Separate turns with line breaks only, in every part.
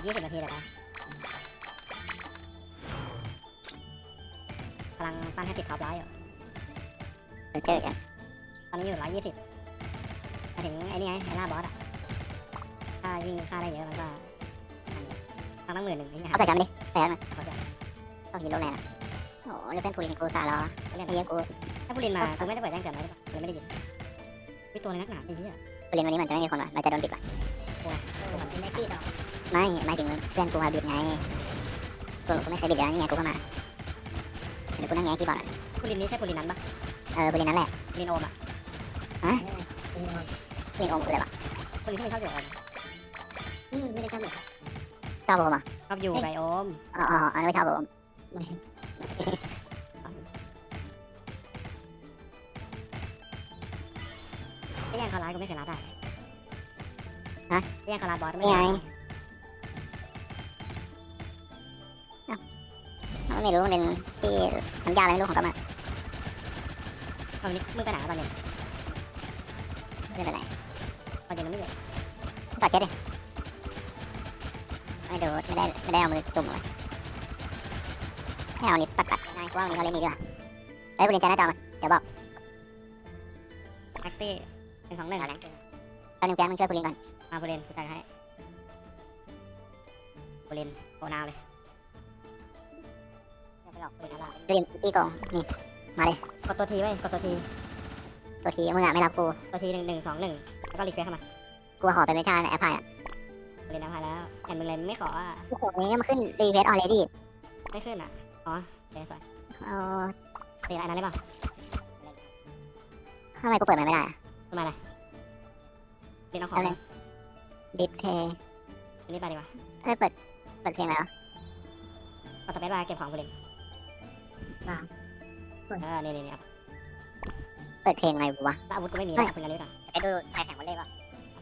อีกยี่สิบนาทีเลยนะกำลังปั้นให้ติดท็อปร้อยอยู่
เดี๋ยวเจอกัน
ตอนนี้อยู่ร้อยยี่สิบมาถึงไอ้นี่ไงไอ้ล่าบอสอะถ้ายิงค่าได้เยอะมันก็อันนี้ต้องตั้งหมื่นหนึ่งนี่ไง
เอาใส่จำดิใส่จำมา
เขาจะ
เอาฮีโร่แมนอะโอ้โหแล้วเป็นกูลินกูสารอ
เขาเรียก
ไอ้เหี้ยกู
ถ้าผู้เรียนมากูไม่ได้เปิดแจ้งเตือนเลยเลยไม่ได้ยินวิตัวอะไรนักหนาไอ้ เหี้ย
กูลินวันนี้มันจะไม่มีคนว่ะมันจะโดนปิดว่ะ
ผมเป็นไอ้ปีดอก
ไม่หมายถึงเพื่อนกูมาบิดไงกูกูไม่เคยบิดแล้วนี่ไงกูก็มาเดี๋ยวกูนั่งแงะคีย์บอร์ดหน่อย
ผู้เรียนนี้ใช่ผู้เรียนนั้นปะ
เออกูลินนั่นแหละ
ผู้เรียนโอมอะ
กูลินโอมกูเลยวะ
ผู้เรียนที่ไม่ชอบอยู่โอม
อืมไม่ได้ชอบเลยชอบโอมอะ
ชอบอยู่ไบโอม
อ๋ออ๋ออันนี้ไม่ชอบโอม
แย่งเขาร้ายกูไม่เคยรัดได้
ฮะ
ไม่แย่งเขารัดบอส
นี่ไงไม่รู้มันเป็นที่ทำยากอะไรไม่รู้ของก็มา
ตอนนี้มึงไปไหนวะตอนเย็น
ไม่เป็นไร
ตอนเย็นมันไม่อยู่
ต่อเช็ดดิไม่ดูไม่ได้ไม่ได้เอามือจุ่มเลยให้เอานิ้วปัดปัดง่ายกูว่าวันนี้เขาเล่นดีด้วยเฮ้ยกูลินใจหน้าจอมาเดี๋ยวบอก
แท็กซี่ห นึ่งสองหนึ่ง
เอาแรงตอนนึงแป๊บมึงช่วยกูลินก่อน
มาผู้เรียนกูจัดให้ผู้เรียนโอนาวเลยอย่าไปหลอกผู้เรียนอะไร
กูลินจี้โกงนี่
กดตัวทีไว้ยกดตัวที
ตัวทีมึงอะไม่รับกู
ตัวทีหนึ่งหนึ่งสองหนึ่งแล้วก็รีเควสเข้ามา
กูขอเป็นวิชาในแอปพลายอะ
ผู้เรียนอภัยแล้วเห็นมึงเลยมึงไม่ขออะ
กูขอนี้มันขึ้นรีเควสออเรดี้
ไม่ขึ้นอะอ๋อเดี๋ยวสวย
เอา
ตีอะไรนั้นได้ป่ะ
ทำไมกูเปิดมันไม่ได้อะ
ทำไมอะไรเรียนเอาของ
เอาเลยดิสเพย์
อันนี้ไปดีกว่า
เฮ้ยเปิด เปิดเพลงอะไรวะ
กดสเปซบาร์เก็บของผู้เรียนเออนี่นี่นี่
เปิดเพลงอะไรวะ
แล้วอาวุธกูไม่มีแล้วคุณกันดีกว่า
ไปดูใครแข่งวอลเลย์ป่ะ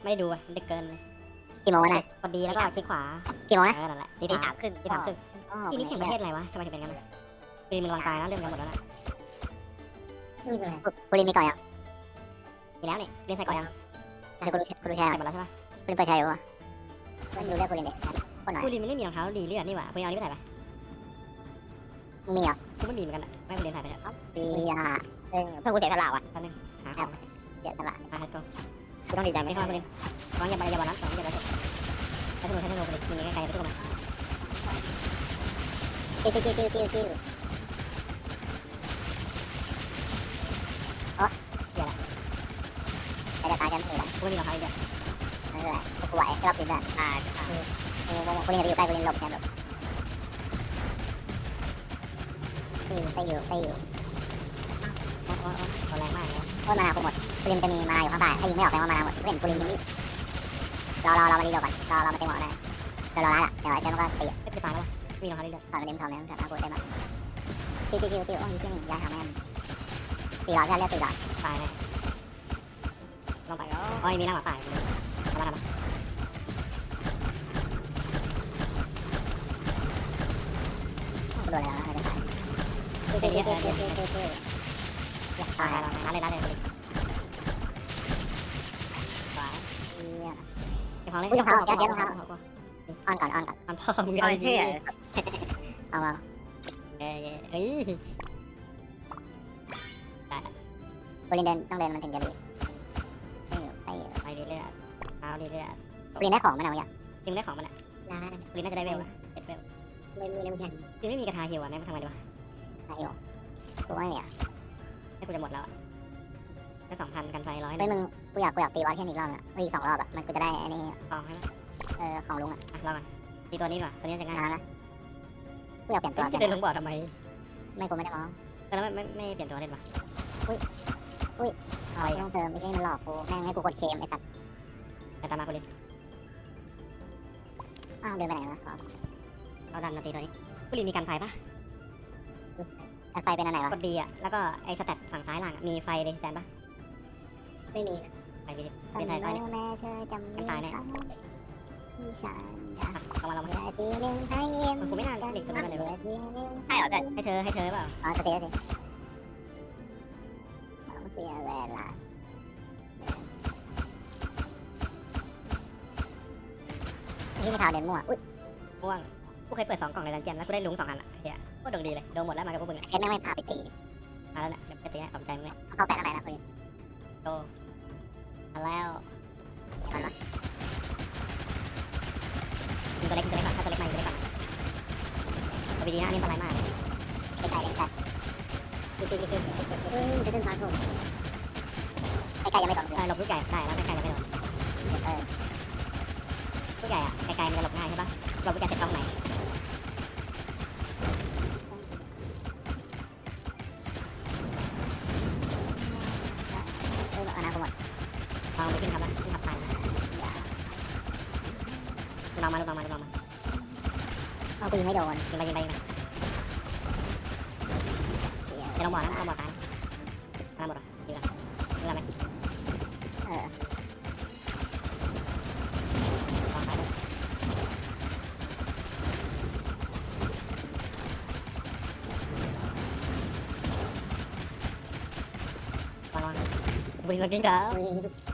ไม่ได้ดูอะดึกเกินเลย
กี่โมงวะนาย
กดดีแล้วก็คลิกขวา
กี่โมงนะ
เออนั่นแหละตี
ตี
สา
สามมครึ่ง
ตีสามครึ่งทีนี้แข่งประเทศอะไรวะทำไมถึงเป็นงั้นอะปีมึงระวังตายนะเรื่องกันหมดแล้วนะ
กูลินมีก่อนยัง
มีแล้วนี่เรียนใส่ก่อนยัง
เดี๋ยวกูดูกูดูแชร์
ใส่หมดแล้วใช่ปะ
กูลินเปิดแชร์อยู่วะไม่ดูเรื่องกูลินเด็กคนหน่อย
กูเรียนมันไม่มีรองเท้าดีเลือดนี่หว่ากูเอาอันนี้ไปใส่ปะ
มึงมีเหรอ
กูไม่มีเหมือนกันอะไม่กูเรียนใส่ไปเถอะ
ดีอะเออเพื่อนกูเสียสละว่ะ
หาของ
เสียสละ
มา let's go
กูต้องดีใจ
ไม่
ไม่
เข้า
เข้า
กูเรียนวางอย่าไปอย่าบอลนั้นสองอย่าไปเถอะใช้ธนูใช้ธนูกูเรียนมีไกลๆไปตู้มัน
จิ้วจิ้วจิ้วจิ้วจิ้วอ๋อเดี๋ยวละไอ้จะตาย กันไม่ได้
กูไม่มีรองเท้าอีกเดียว
ไม่เป็นไรกูไหวรอบนี้ได้อ่าเออเออกูลินไปอยู่ใกล้กูลินหลบแทนหลบไปอยู่ไปอยู่
โอ้โหโอ้แรงมากเลย
โอ้ยมานากูหมดกูลินจะมีมาอยู่ข้างใต้ถ้ายิงไม่ออกแปลว่ามานาหมดกูเห็นกูลินยิงนี่รอรอรอมาดีเดียวก่อนรอรอมาเต็มหมดเลยเดี๋ยวรอร้านอะเดี๋ยวไอ้เจ้ามันก็ตี
ไม่จะตายแล้ววะมีรองเท้าอีกเดียว
ถอดมาเล่นทำแล้วถอดมากูเต็มอะจิ้วจิ้วจิ้วจิ้วโอ้ยจิ้วนี่ย้ายหาแม่ตีหลอดแค่เลือดตีหลอด
ตายเลย องไปอ๋อมีร่างหมาป่าอยู่ทำมาทำมา
กูโดนอะไรแล้วไม่ได้ตาย
เดี๋ยวเดี๋ยวเดี๋ยวเดี๋ยวเดี๋ยวเดี๋ยวอยากตายแล้วร้านเลยร้านเลยร้านเลยเก็บของเลย
อนก่อนออนก่อน
มันพ่อมึงเอาดี
เอาเอา
เอ้ยเฮ้ย
กูลินเดินต้องเดินมันถึงจะดี ไปอยู่ไปอยู่
ไปเรื่อยๆเอาเรื่อย
กูลินได้ของมันเอาอย่าง
ๆจิมได้ของมันอะ
ได้
ลินน่าจะได้เวลเจ็ดเวล
ไม่มีเลยมึงแข่ง
จิมไม่มีกระทาเหี่ยวอะแม่งทำไงดีวะ
ไหนอยู่กูไม่มีอะ
ให้กูจะหมดแล้วอะแค่สองพันกันไฟร้อยห
ไม่
นึ่ง
มึงกูอยากกูอยากตีวอลเทนอีกรอบอะอีกสองรอบอะมันกูจะได้อันนี้
ทองใช่ไหม
เออของลุงอะ
อะรอก่อนตีตัวนี้ก่อนตัวนี้จะง่าย
นานนะกูอยากเปลี่ยนตัว
จะเดินลงบ่อทำไม
ไม่กูไม่ได้มอง
แล้วไม่ไม่ไม่เปลี่ยนตัวเล่นปะ
อุ้ย
อะไร
ไม่ต้องเติมไม่ใช่มันหลอกกูแม่งให้กูกดเคมไอ้สัตว์
แต่ตามมากูเล่น
อ้าวเดินไปไหนวะ
เราดันมาตีตัวนี้กูลินมีกันไฟปะ
กันไฟเป็นอันไหนวะ
กดดีอะแล้วก็ไอ้สแตทฝั่งซ้ายล่างมีไฟเลยแซนปะ
ไม่มี
ไฟดิ
สั
เป็นไฟใต้เนี่ย
แม่เธอจำไม่
ตายแน่
ที่ฉันอยาก
อะเอามาเรามา
ทีนึงให้ยิ้ม
กูไม่น่าเด็กตัวนั้นเลย
ทีนึงให้เหรอเด็ก
ให้เธอให้เธอเปล่า
อ๋อสเตย์สิต้องเสียเวลาที่มีข่าวเดินมั่วอุ้ย
ม่วงกูเคยเปิดสองกล่องในดันเจียนแล้วกูได้ลุงสองอันอะเฮียโคตรดวงดีเลยโดนหมดแล้วมากับพวกมึงอะ
เคนไม่ไม่พาไปตี
มาแล้วเนี่ยเดี๋ยวไปตีให้ขอบใจมึงเลย
เขาแปะอะไรนะคุณ
โตมาแล้วยิงตัวเล็กยิงตัวเล็กก่อนถ้าตัวเล็กมายิงตัวเล็กก่อนเอาไปดีนะอันนี้อันตรายมาก
ไอ้ไก่ไอ้ไก่ตีตีตีตีเฮ้ยจะ ขึ้นฟ้าผมไอ้ไก่ยังไม่ตกเลย
เออหลบลูกใหญ่ได้แล้วใกล้ๆจะไม่โดน
เออ
ลูกใหญ่อะไกลๆมันจะหลบง่ายใช่ปะหลบลูกใหญ่เสร็จตรงไหน
เอออนาคตหมด
ลองไปขึ้นครับนะขึ้นขับตายนะลองมาลองมาลองมา
เอากูยิงไม่โดน
ยิงไปยิงไปยิงไป เดี๋ยวลองบอกนะลองบอกตายตายหมดเหรอยิงละยิงละไหม
เออ
ลองตายด้วยลองลองวิ่งม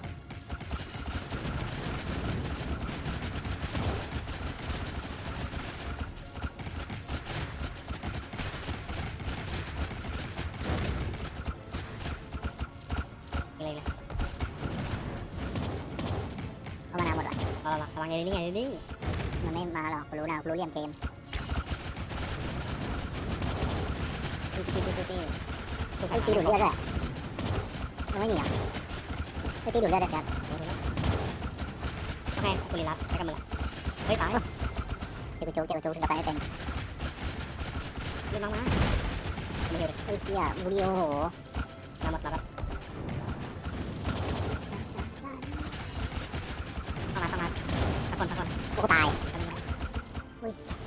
หมดว่ะ
รอรอระวังไงนี่ไงนิ่ง
มันไม่มาหรอกกูรู้นะกูรู้เหลี่ยมเกมตีตีตีตีตี
ถูก
ไอ้ตีดูดเลือดด้วยมันไม่มีอะไอ้ตีดูดเลือดด้วยครับ
โอเคกุลีรับใช้กันมดละเฮ้ยตาย
เจอกูโจ๊กเจอกูโจ๊กถึงกับตายไม่เป็น
รีบน้องมาไม่เห็น
ไอ้เหี้ยบูริโอโห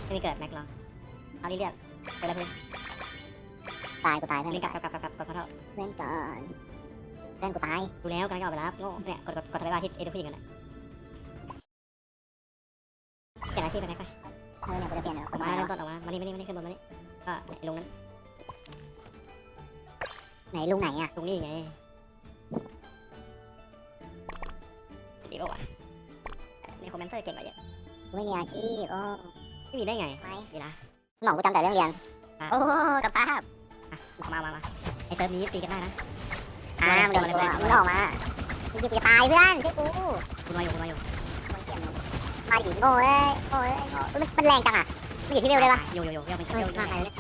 ไม่มีเกิดแม็กลองเอาลีเลียดไปแล้วเพื่อน
ตายกูตายเพื่อน
ลิงกลับกลับกลับกลับกดขอโทษ
เพื่อนก่อนเพื่อนกูตาย
ดูแล้วกำลังจะออกไปรับโง่เนี่ยกดกดกดทะเลาะที่เอทุกผู้หญิงกันนะเปลี่ยนอาชีพไปไหนไป
เออเนี่ยกูจะเปลี่ยน
ออกมาเริ่มต้นออกมามานี่มานี่มานี่ขึ้นบนมานี่ก็ลงนั้น
ไหนลุงไหนอะ
ลงนี่ไงดีป่าวะในคอมเมนเตอร์เก่งกว่าเยอะ
กูไม่มีอาชีพโอ้
ไม่มีได้ไง
ไม่
ดีนะ
สมองกูจำแต่เรื่องเรียน โอ้กับภาพ
มามามาไอเซิร์ฟนี้ตีกันได้นะ
อ่ามึงเดินตัวมึงออกมามึงจะตายเพื่อนช่วยกู
คุณมาอยู่คุณมาอยู่
มาหญิงโง่เลยโง่เลยมันแรงจังอะมันอยู่ที่เวลเลยปะ
อยู่อยู่อยู่เวลเป็น
เฮ้
เวยล
มาใครเนี่ย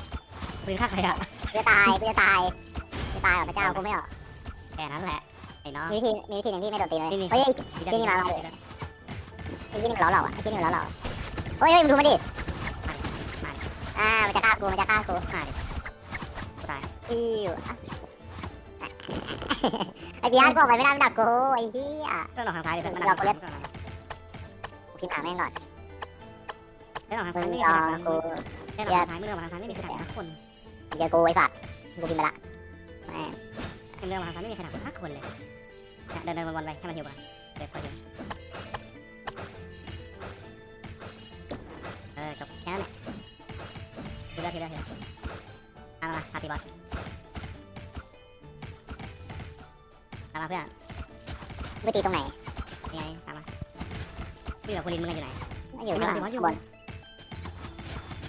ปืนฆ่าใครอะ
กูจะตายกูจะตายจะตายเหรอพระเจ้ากูไม่ออก
แค่นั้นแหละไอ้น้อง
มีวิธีมีวิธีหนึ่งที่ไม่โดนตีเลย
นี่นี่
เฮ้ย
ดี
นี่มา ไอ้ที่นี่มันล้อเราอะไอ้ที่นี่มันล้อเรา เฮ้ยเฮ้ยมึงดูมาดิอ่ามันจะฆ่ากูมันจะฆ่ากู
มาดิตาย
อิวไอ้พี่อาร์ตกูออกไปไม่ได้มันดักกูไอ้เหี้ย
ก็หลอกทางซ้ายดิเพื่อนมัน
เรา
ดัก
เล่
เล่
น
น
กูกินหาแม่งก่อน
เล่นหลอกทาง
มึ
ซ้าย
ง
ไม่มี
ร
ใคร
อ
ดัก
กู
เล่นหลอกทางซ้ายไม่เลือกทางซ้ายไม่มีใครดักสักคน
เจอกูไอ้สัตว์กูกินไปละแม่ง
เล่นหลอกทางซ้ายไม่มีใครดักสักคนเลยเดินเดินวนๆไปให้มันหิวก่อนเดี๋ยวพอหิวเอ พาตีบอสตามมาเพื่อน
กูตีตรงไหน
ยังไงตามมาพี่กับคุณลินมึงอยู่ไหน
อยู่ข้างหลัง
อยู่
บน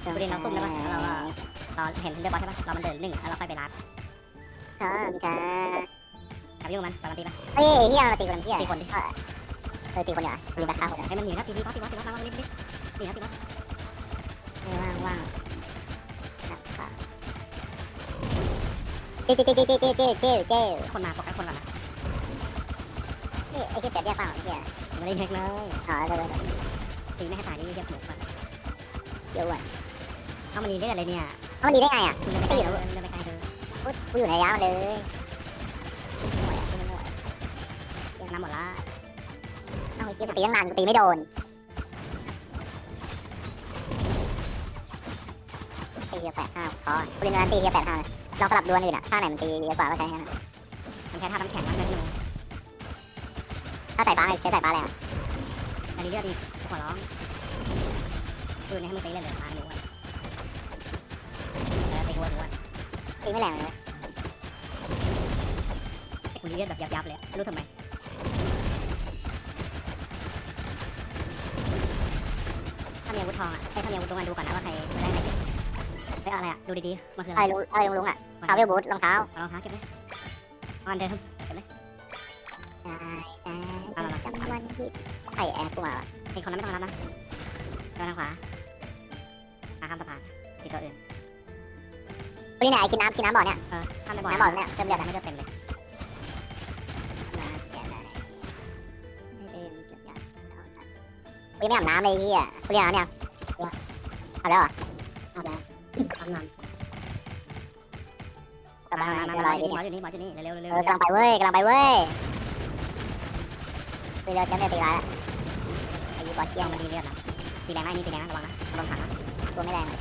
คุณลินเราซุ่มได้ปะแล้วเราก็เราเห็นเรียบร้อยใช่ปะเรามันเดินหนึ่งแล้วเราค่อยไปรับ
เธอเธอ
อย่าไปยุ่งมันปล่อยมันตีไป
เฮ้ยเฮียมันมาตีกูทำเฮีย
ตีคนดิ
เออตีคนเดียวรีบไปฆ่าคน
ให้มันหนีนะตีตีบอสตีบอสตีบอสมามาลิฟต์ลิฟต์หนีนะตีบอส
ว่างว่าง เจ๊เจ๊เจ๊เจ๊เจ๊เจ๊เจ๊เจ๊
คนมาโฟกัสคนก่อนนะ
ไอ้เจ๊แปดเรียกเปล่าไอ้เหี้ย
ไม่ได้แฮกเลย
อ๋อเดี๋ยวเดี๋ยว
ตีไม่ให้ตายนี่เยียบหมูก่อน
เดี๋ยวก่อน
เอามันหนีได้อะไรเนี่ย
เอามันดีได้ไงอะ
คุณเดินไปใกล้เธอเดินไปใกล้เธอ
กูอยู่ในยาวเลย
น้ำหมดละ
เอาไอ้เจ๊กูตีตั้งนานกูตีไม่โดนตีเฮียแปดห้าคอกูเล่นนั้นตีเฮียแปดห้าเลย องสลับดวลอื่นอะท่าไหนมันตีเยอะกว่าก็ใช้ฮะ
มันแค่ท่าน้ำแข็งนะเดินหนู
ถ้าใส่ฟ้าไงใช้ใส่ฟ้าอะไรอะ
อันนี้เลือดดีขอร้องปืนให้มึงตีเล่นเลยมาหนูเออตีหัวหัว
ตีไม่แรงเลย
ไอ้กูเลือดแบบยับๆเลยไม่รู้ทำไมถ้ามีอาวุธทองอะไอ้ถ้ามีอาวุธตรงนั้นดูก่อนนะว่าใครได้ไหน เก็บเฮ้ยอะไรอะ ดูดีๆ มันคือ
อะ
อะไรไร
ลุงอะไรลุงลุงอะเท้าเวลบูทรองเท้า
เอารองเท้าเก็บไหมเอาอันเดิม
ได้ได้จับมันที่ไข่แอร์กูมาวะ
ไอ้คนนั้นไม่ต้องรับนะเดินทางขวาหาข้ามสะพานติดตัวอื่น
วันนี้ไหนกินน้ำกินน้ำบ่อเนี่ย
เออข้ามไปบ่อ
น้ำบ่อเนี่ยเต็มเลือด
ไม่ได้เต็มเลย
กูยังไม่อาบน้ำเลยที่อะกูเรียนน้ำยังอาบแล้วอะอาบแล้ว อาบน้ำกลับ
มา
บ้าน
มา
มา
มา
เดี๋ยวรอ
มา
อยู่
อยู่
นี่
นี่มาอยู่นี่มาอยู่นี่เร็วเร็ว
เอ
เร็ว
อกำลังไปเว้ยกำลังไปเว้ยไปเร็วจะไม่ตีร้ายละไอ้ยีบอสเกี้ยง
มันดีเลือดนะตีแรงนะนี่ตีแรงนะระวังนะระวังถังนะ
ตัวไม่แรงเลย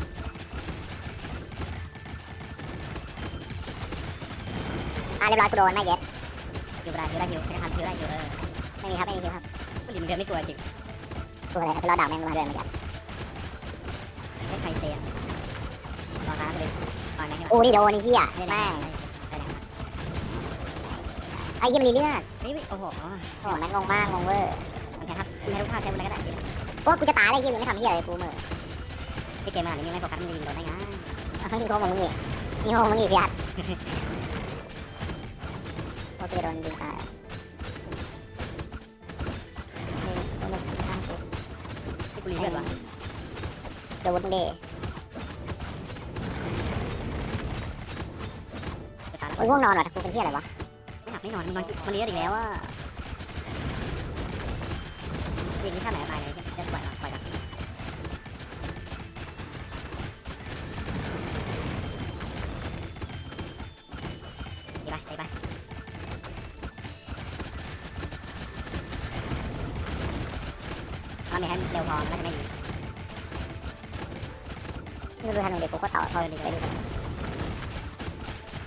อะเรียบร้อยกูโดนไม่เย็ด
อยู่ได้อยู่ได้อยู่ไม่ได้ทันอยู่ได้อยู่เออ
ไม่มีครับไม่มีคิวครับ
ผู้หญิงเดือนไม่กลัวจริง
ตัวอะไรไปรอดักแม่งมาเดินมาจับ
ไม่ใครเสีย รอท้าเลยตอนนี้
อู้นี่โดนไอ้เหี้ย
ไม่
แม่
แรง
ง
ไม่แรง
ไอ้ยี่มันรีเลือด
เฮ้ยโอ้โห
โอ้แม่งงงมากงงเวอร์
โอเคครับไม่รู้ภาพใช้อะไรก็ได้
พวกกูจะตายเลยยี่มึงไม่ทำเหี้ยอะไรกูเหมือ
ที่เกมขนาดนี้ไม่โฟกัสมันยิงโดนได้ไง
เฮ้ยโง่มึงนี่นี่โง่มึงนี่พี่อัดพวกกูจะโดนยิงตายเฮ้ยตัวนึงข้างกู
ที่กูรีเลือดวะ
โดนมึงดิ โอ้ยง่วงนอนว่ะกูเป็นเหี้ยอะไรวะ
ไม่หลับไม่นอนมันนอนมันรีเลือดอีกแล้วอะยิงที่ท่าไหนตายเลยจะปล่อยปล่อยกันตีไปตีไปถ้าไม่ให้เร็วพอมันก็จะไม่ดี
ไม่รู้ทันมึงเด็กกูก็ต่อเขาดีไปดูกัน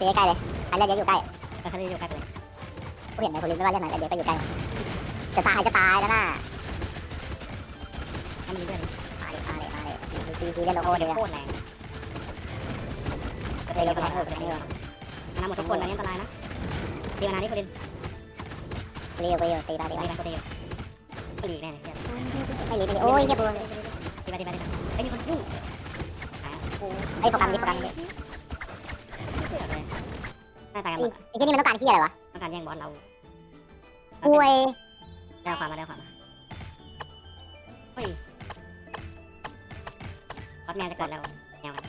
ตีใกล้เลยอันเลือดเยอะอยู่ใกล้
ก็เขาจะอยู่ใกล้เลย
กูเห็นในคนลิ้นไม่ว่าเรื่องไหนเลือดเยอะก็อยู่ใกล้จะตายจะตายแล้วน่ะ
ให้มันเลือด
มาดิมาดิมาดิตีตีตีเล่นโลโก้เลย
โคตรแรงก็เลยเราไปแทงเออไปแทงเออน้ำหมดทุกคนอันนี้อันตรายนะตีมานานี่คนเดียว
เรียวไปเรียวตีตาตี
ตี
ตา
ไปคนเดียวก็หลีกแน่เลย
ไม่รีบโอ้ยเจ็บปวด
ตีไปตีไปตีไปไอ้มีคนยุ่ง
ไอ้โปรแกรมนี้โปรแกรมนี้
หน้าตากันหมด
ไอ้ที่นี่มันต้องการที่อะไรวะ
ต้องการแย่งบอลเรา
ป่วย
เร็วขวามาเร็วขวามาเฮ้ยบอสแมนจะเกิดแล้วแนวกัน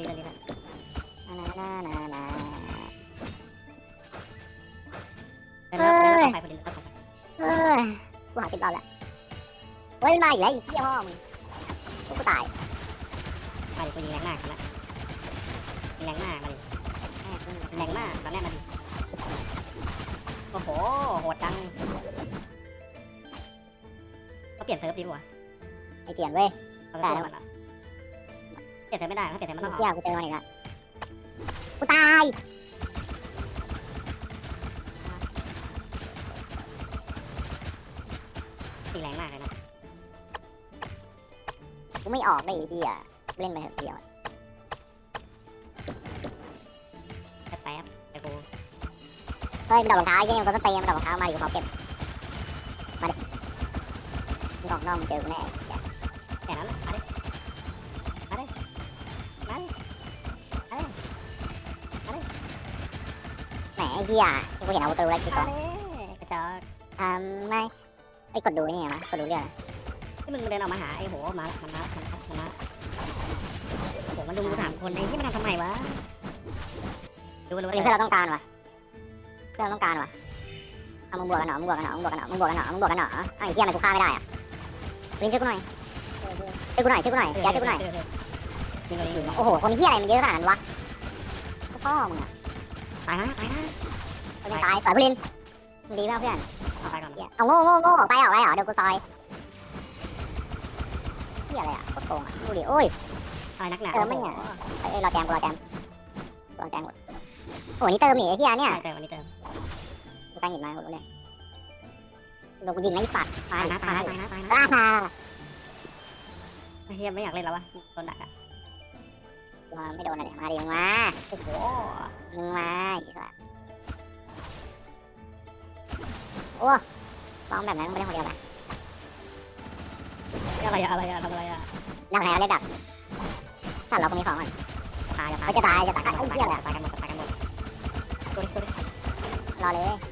รีบรีบ
นานานานา
เดินแล้วเดินแล้วไปคนเดียวต้องไป
เฮ้ยกูหาติดรอบแล้วเฮ้ยมันมาอีกแล้วอีกที่ห้อมึงกูตาย
ไปกูยิงแรงมากนะยิงแรงมากมาดิ แรงมากตอนแรกมาดิโอ้โหโหดจังก็เปลี่ยนเซิร์ฟดีกว่า
ไอเปลี่ยนเว้ย
เราจะสู้มันละเปลี่ยนเซิร์ฟไม่ได้ถ้าเปลี่ยนเซิร์ฟมันต้องออก
เที่ยวกูเจอมันอีกแล้วกูตาย
ตีแรงมากเลยนะ
กูไม่ออกได้อีที่อะเล่นไปเดียว ฮ้ยมันดอกรองเท้าเยี่นี่มันก็ต้องตะมันดอกรองเท้ามาดิกูขอเก็บมาดิมึงออกนอกมึงเจอกูแน่
แค่นั้นแหละมาดิมาดิมาดิมาดิ
แหมไอ้เหี้ยกูเห็นอาวุธตัวแล้วคิด
มา
ว่า
ดิกระจอก
ทำไมไอ้กดดูนี่ไงวะกดดูเรื่อง
ที่มึงเดินออกมาหาไอ้โหมาละมันมามันมามันมาโหมันดูสามคนไอ้ที่มันทำทำไมวะดูรู้
เพื่อนเราต้องการวะ เพื่อนเราต้องการวะเอามึงบวกกันหนอมึงบวกกันหนอมึงบวกกันหนอมึงบวกกันหนอมึงบวกกันหนอไอ้เหี้ยมันกูฆ่าไม่ได้อะลินช่วยกูหน่อยช่วยกูหน่อยช่วยกูหน่อยแกช่วยกูหน่อย
ยิงเลยยิง
โอ้โหคนที่อะไรมันเยอะขนาดนั้นวะพ่อมึงอะ
ตายนะตายนะ
คนตายต่อยพลินมึงดีมากเพื่อน
เอาตายก่อน
เอาโง่โง่โง่ออกไปออกไปเหรอเดี๋ยวกูซอยที่อะไรอะโคตรโกงอะดูดิโอ้ย
ตายนักหนา
เอ้ยรอแจมกูรอแจมรอแจมหมดโอ้นี่เติมหนีไอ้เหี้ยเนี่ย
ใช่เติมวันนี้เติม
กูตั้งหยิบมาหมดเลยลงกูยิงไม่ปัด
ตายนะตายนะตายนะตายนะ
อ้
เฮียไม่อยากเล่นแล้ววะโดนดักอะ
มาไม่โดนอะไรมาดิมึงมา
โอ้โห
มึงมาอีกละโอ้ฟองแบบนั้นไม่ได้คนเดียวนะ
อะไรอะอะไรอะทำอะไรอะ
นั่งแล้วเล่นดักสัตว์เราคงมีของอะ
ตาย
จะตายจะตายจะ
ตายกันหมดตายกันหมดตัวกัวนี้
รอเลย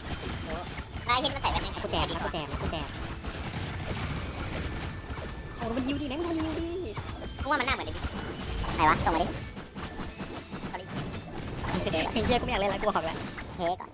ได้เห็นมันใส่แบ
บนี้กูแดก
กู
แด
กกูแดกโอ้มันยิวดีแม่งมันยิวดีาะ
ว่ามันหน้าเหมือนเดิมไหนวะต่งมาดิ
เฮ้ยกูไม่อยากเล่นแล้วกูขอแล้
เฮ้ก่อน